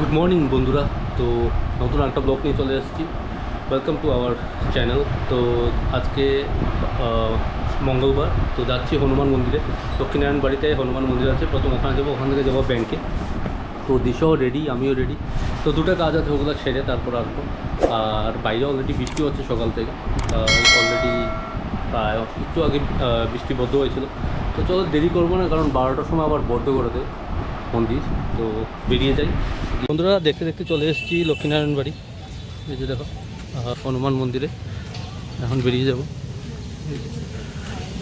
Good morning বন্ধুরা। তো নতুন একটা ব্লগ নিয়ে চলে এসেছি। ওয়েলকাম টু আওয়ার চ্যানেল তো আজকে মঙ্গলবার। তো যাচ্ছি হনুমান মন্দিরে। দক্ষিণারায়ণ বাড়িতে হনুমান মন্দির আছে। প্রথম ওখানে যাব। ওখান থেকে যাব ব্যাংকে তো দিশাও রেডি আমিও রেডি তো দুটো কাজ আছে ওগুলো সেরে তারপর আসব। আর বাইরে অলরেডি বৃষ্টি হচ্ছে সকাল থেকে। অলরেডি প্রায় একটু আগে বৃষ্টি বদ্ধ হয়েছিল। তো চলো দেরি করব না, কারণ বারোটার সময় আবার বদ্ধ করে দেয় মন্দির তো বেরিয়ে যাই। বন্ধুরা, দেখতে দেখতে চলে এসেছি লক্ষ্মীনারায়ণ বাড়ি। এই যে দেখো হনুমান মন্দিরে। এখন বেরিয়ে যাব।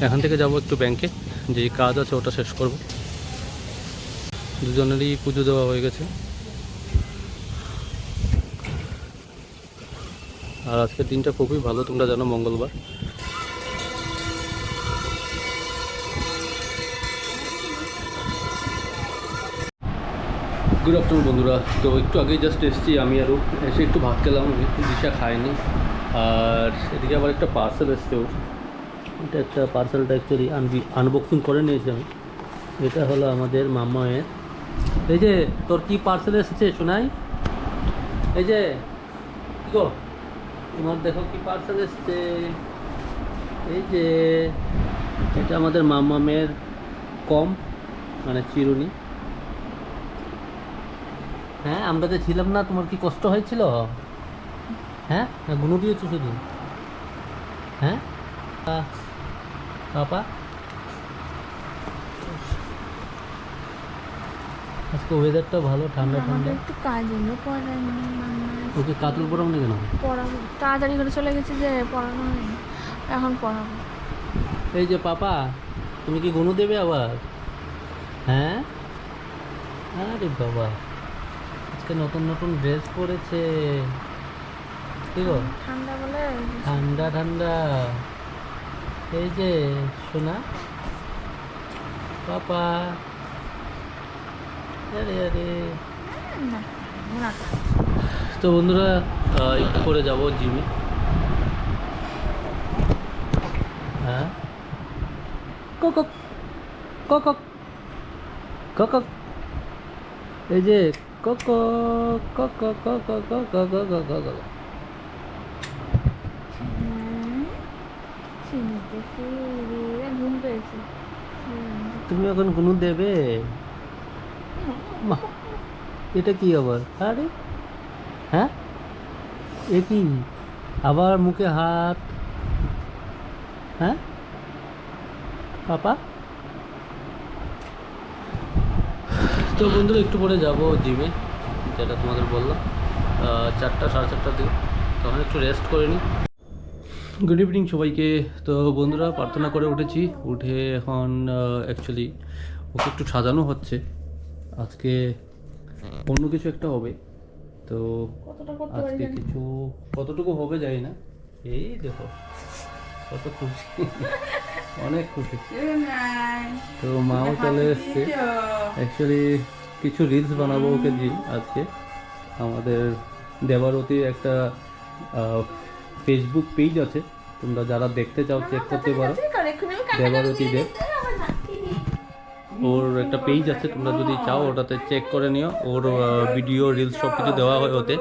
এখান থেকে যাব একটু ব্যাংকে যে কাজ আছে, ওটা শেষ করব। দুজনেরই পুজো দেওয়া হয়ে গেছে। আর আজকের দিনটা খুবই ভালো। তোমরা জানো, মঙ্গলবার। গুড আফটারনুন বন্ধুরা। তো একটু আগেই জাস্ট এসেছি আমি আরও এসে একটু ভাত খেলাম দিশা খায়নি আর এদিকে আবার একটা পার্সেল এসছে ওর। এটা একটা পার্সেলটা অ্যাকচুয়ালি আনবি আনবক্সিং করে নিয়েছি আমি। এটা হলো আমাদের মামায়ের। এই যে, তোর কি পার্সেল এসেছে শোনাই এই যে গো? তোমার দেখো কি পার্সেল এসছে। এই যে, এটা আমাদের মামামের কম মানে চিরুনি। হ্যাঁ আমরা তো ছিলাম না তোমার কি কষ্ট হয়েছিল? হ্যাঁ না গুনো দিয়েছ শুধু। হ্যাঁ? পাপা আজকে ওয়েদারটা ভালো ঠান্ডা ঠান্ডা। একটু কাজ এলো পড়ানো ওকে কাতল পরাও না? কেন পড়াবো। তাড়াতাড়ি করে চলে গেছে যে পড়ানো হয়নি। এখন পড়াবো। এই যে পাপা তুমি কি গুনো দেবে আবার? হ্যাঁ? আরে বাবা। আজকে নতুন নতুন ড্রেস পরেছে। কি গো? ঠান্ডা বলে? ঠান্ডা ঠান্ডা। এই যে সোনা। পাপা। আরে আরে। তো। বন্ধুরা একটু করে যাব জিমে। হ্যাঁ? কক কক কক এই যে কোকো কোকো কোকো কোকো কোকো কোকো তুমি এখন গুনু দেবে এটা কি আবার আরে হ্যাঁ এ কি আবার মুখে হাত হ্যাঁ পাপা তো বন্ধুরা একটু পরে যাব জিমে যেটা তোমাদের বললাম। চারটা সাড়ে চারটার দিকে। তখন একটু রেস্ট করে নিই গুড ইভিনিং সবাইকে। তো বন্ধুরা প্রার্থনা করে উঠেছি। উঠে এখন অ্যাকচুয়ালি ওকে একটু সাজানো হচ্ছে। আজকে অন্য কিছু একটা হবে। তো আজকে কিছু কতটুকু হবে জানি না। এই দেখো কত খুশি। অনেক খুশি। তো মাও চলে এসছে। অ্যাকচুয়ালি কিছু রিলস বানাবো ওকে দিয়ে আজকে। আমাদের দেবারতির একটা ফেসবুক পেজ আছে। তোমরা যারা দেখতে চাও চেক করতে পারো। দেবারতী দেব ওর একটা পেজ আছে তোমরা যদি চাও ওটাতে চেক করে নিও। ওর ভিডিও রিলস সব কিছু দেওয়া হয় ওতে।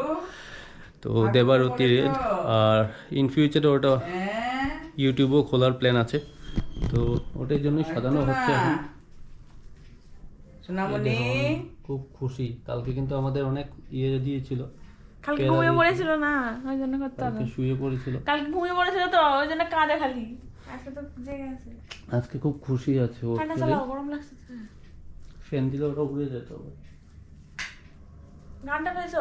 তো দেবারতি রিল আর ইন ফিউচারে ওটা ইউটিউবও খোলার প্ল্যান আছে। তো ওটার জন্যই সাজানো হচ্ছে এখন। সোনামণি। খুব খুশি। কালকে কিন্তু আমাদের অনেক ইয়ে দিয়েছিল। কালকে ঘুমিয়ে পড়েছিল না? ওই জন্য করতে হবে। শুয়ে পড়েছিল। কালকে ঘুমিয়ে পড়েছিল তো ওই জন্য কাঁদে খালি। আজকে তো জেগে আছে। আজকে খুব খুশি আছে ও ঠান্ডা চালাও গরম লাগছে ফ্যান দিলে ওটা উড়ে যেত। গানটা পেয়েছ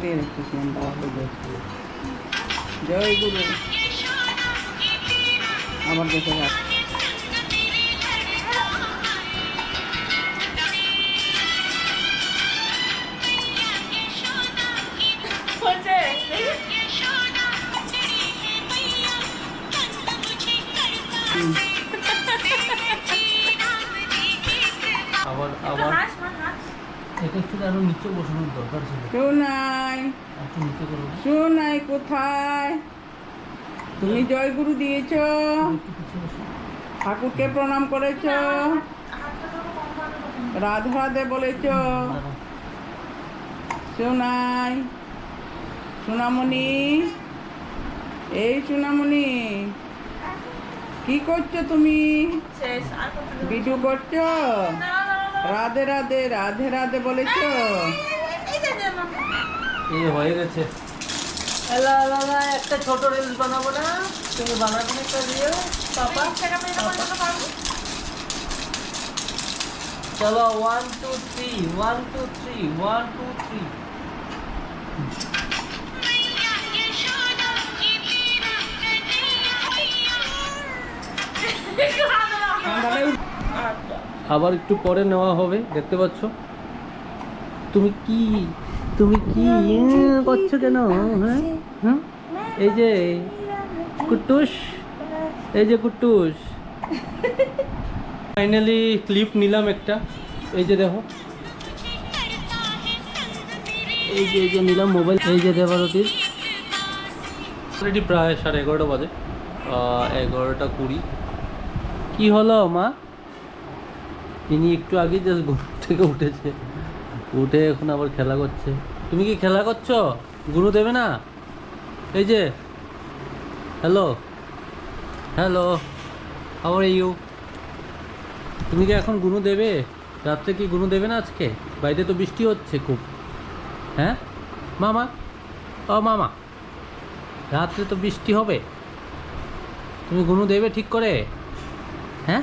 राधे कृष्ण जय गुरु। अब अब हाँ সোনাই কোথায়? তুমি জয়গুরু দিয়েছ। ঠাকুরকে প্রণাম করেছ। রাধে রাধে বলেছ। সোনাই সোনামণি। এই সোনামণি কি করছ তুমি? ভিডিও করছ? রাধে রাধে রাধে রাধে বলেছ? এই হয়ে গেছে। একটা ছোট রিলস বানাবো না? তুমি বানাবে না একটা পাপা? চলো one two three one two three one two three তাহলে আবার একটু পরে নেওয়া হবে, দেখতে পাচ্ছ? তুমি কি তুমি কি ইয়ে করছ কেন? হ্যাঁ? হুম? এই যে, কুট্টুস, এই যে কুট্টুস। ফাইনালি ক্লিপ নিলাম একটা। এই যে দেখো। এই যে এই যে নিলাম মোবাইল এই যে দেবারতির অলরেডি প্রায় সাড়ে এগারোটা বাজে। এগারোটা কুড়ি। কি হলো, মা? তিনি একটু আগে জাস্ট ঘুম থেকে উঠেছে। উঠে এখন আবার খেলা করছে। তুমি কি খেলা করছ? গুরু দেবে না? এই যে হ্যালো হ্যালো আবার ইউ তুমি কি এখন গুরু দেবে? রাত্রে কি গুরু দেবে না আজকে? বাইরে তো বৃষ্টি হচ্ছে খুব। হ্যাঁ? মামা? ও মামা, রাত্রে তো বৃষ্টি হবে। তুমি গুরু দেবে ঠিক করে? হ্যাঁ?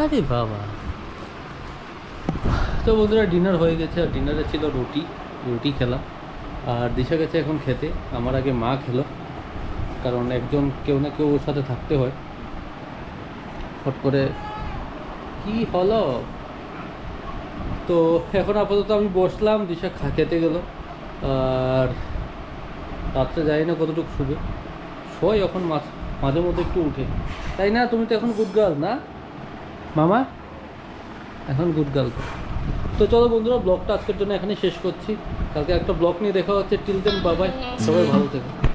আরে বাবা। তো বন্ধুরা ডিনার হয়ে গেছে, আর ডিনারে ছিল রুটি রুটি খেলাম। আর দিশা গেছে এখন খেতে। আমার আগে মা খেলো, কারণ একজন কেউ না কেউ ওর সাথে থাকতে হয়। হট করে কি হলো? তো এখন আপাতত আমি বসলাম, দিশা খা, খেতে গেল। আর রাত্রে যাই না কতটুকু শুবে। শোয় এখন মাঝে মধ্যে একটু উঠে। তাই না? তুমি তো এখন গুড গার্ল না? মামা, এখন গুড গার্ল তো। চলো বন্ধুরা ব্লগটা আজকের জন্য এখানে শেষ করছি। কালকে একটা ব্লগ নিয়ে দেখা হচ্ছে। টিল দেন বাবাই সবাই ভালো থেকো।